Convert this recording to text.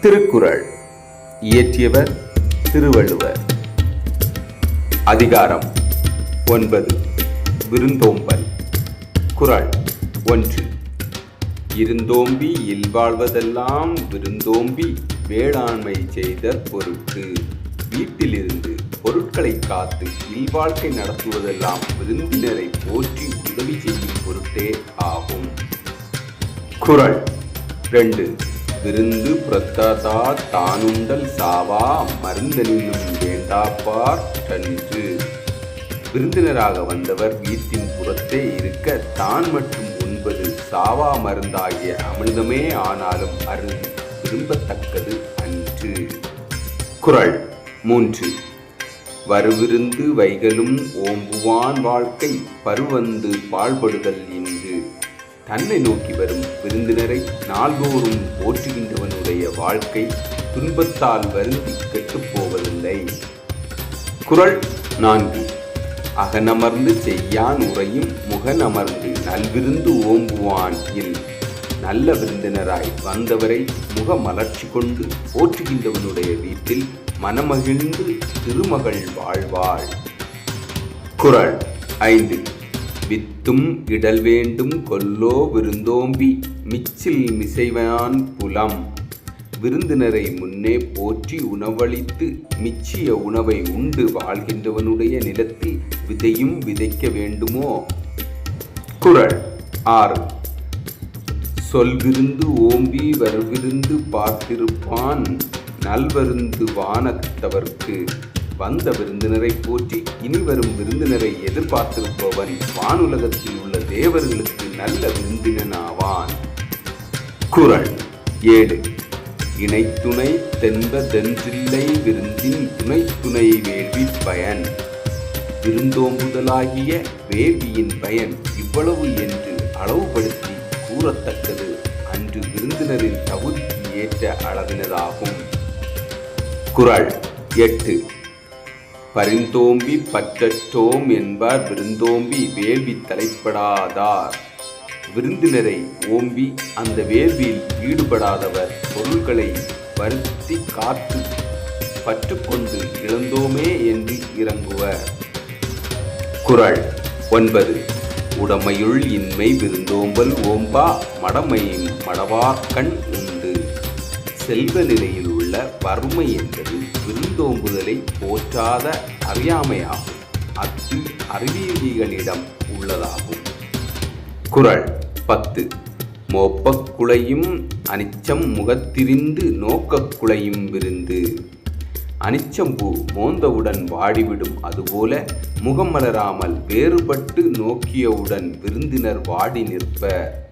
திருக்குறள். இயற்றியவர் திருவள்ளுவர். அதிகாரம் ஒன்பது. விருந்தோம்பல். குறள் ஒன்று. இருந்தோம்பி இல்வாழ்வதெல்லாம் விருந்தோம்பி வேளாண்மை செய்த பொருட்டு. வீட்டிலிருந்து பொருட்களை காத்து இல்வாழ்க்கை நடத்துவதெல்லாம் விருந்தினரை போற்றி உதவி செய்யும் பொருட்டே ஆகும். குறள் ரெண்டு. விருந்து புறத்தாதா தானுண்டல் சாவா மருந்தனினும் வேண்டாப்பார் தன்று விருந்தினராக வந்தவர் வீட்டின் புறத்தே இருக்க தான் மற்றும் உண்பது சாவா மருந்தாகிய அமிர்தமே ஆனாலும் அருள் விரும்பத்தக்கது அன்று. குரல் மூன்று. வருவிருந்து வைகலும் ஓம்புவான் வாழ்க்கை பருவந்து பாழ்படுதல் இன்று. தன்னை நோக்கி வரும் விருந்தினரை நாள்தோறும் போற்றுகின்றவனுடைய வாழ்க்கை துன்பத்தால் வருந்தி கெட்டுப்போவதில்லை. குரல் குறள் நான்கு. அகனமர்ந்து செய்யான் உரையும் முகனமர்ந்து நல்விருந்து ஓம்புவான் இல். நல்ல விருந்தினராய் வந்தவரை முகமலர்ச்சி கொண்டு போற்றுகின்றவனுடைய வீட்டில் மனமகிழ்ந்து திருமகள் வாழ்வாள். குரல் ஐந்து. வித்தும் இடல் வேண்டும் கொல்லோ விருந்தோம்பி மிச்சில் மிசைவான் புலம். விருந்தினரை முன்னே போற்றி உணவளித்து மிச்சிய உணவை உண்டு வாழ்கின்றவனுடைய நிலத்தில் விதையும் விதைக்க வேண்டுமோ? குரல் ஆறு. சொல்விருந்து ஓம்பி வருவிருந்து பார்த்திருப்பான் நல்வருந்து வானத்தவர்க்கு. வந்த விருந்தினரை போற்றி இனி வரும் விருந்தினரை எதிர்பார்த்திருப்பவன் வானுலகத்தில் உள்ள தேவர்களுக்கு நல்ல விருந்தினனாவான். குறள் ஏழு. இணைத்துணை தென்பதென்றில்லை விருந்தின் துணை துணை வேள்வி பயன். விருந்தோம்புதலாகிய வேள்வியின் பயன் இவ்வளவு என்று அளவுபடுத்தி கூறத்தக்கது. அன்று விருந்தினரின் தகுதிக்கு ஏற்ற அளவினதாகும் குரல் எட்டு. பரிந்தோம்பி பற்றற்றோம் என்பார் விருந்தோம்பி வேள்வி தலைப்படாதார். விருந்தினரை ஓம்பி அந்த வேள்வியில் ஈடுபடாதவர் பொருள்களை வருத்தி காத்து பற்றுக்கொண்டு இழந்தோமே என்று இறங்குவர் குரல் ஒன்பது. உடமையுள் இன்மை விருந்தோம்பல் ஓம்பா மடமையும் மடவாக்கண் உண்டு. செல்வ நிலையில் உள்ள வறுமை என்பது விருந்தோம்புதலை போற்றாத அறியாமையாகும். அச்சு அறிவியலிகளிடம் உள்ளதாகும். குரல் பத்து. மோப்பக் குலையும் அனிச்சம் முகத்திரிந்து நோக்கக் குலையும் விருந்து. அனிச்சம்பூ மோந்தவுடன் வாடிவிடும் அதுபோல முகம் மலராமல் வேறுபட்டு நோக்கியவுடன் விருந்தினர் வாடி நிற்பர்.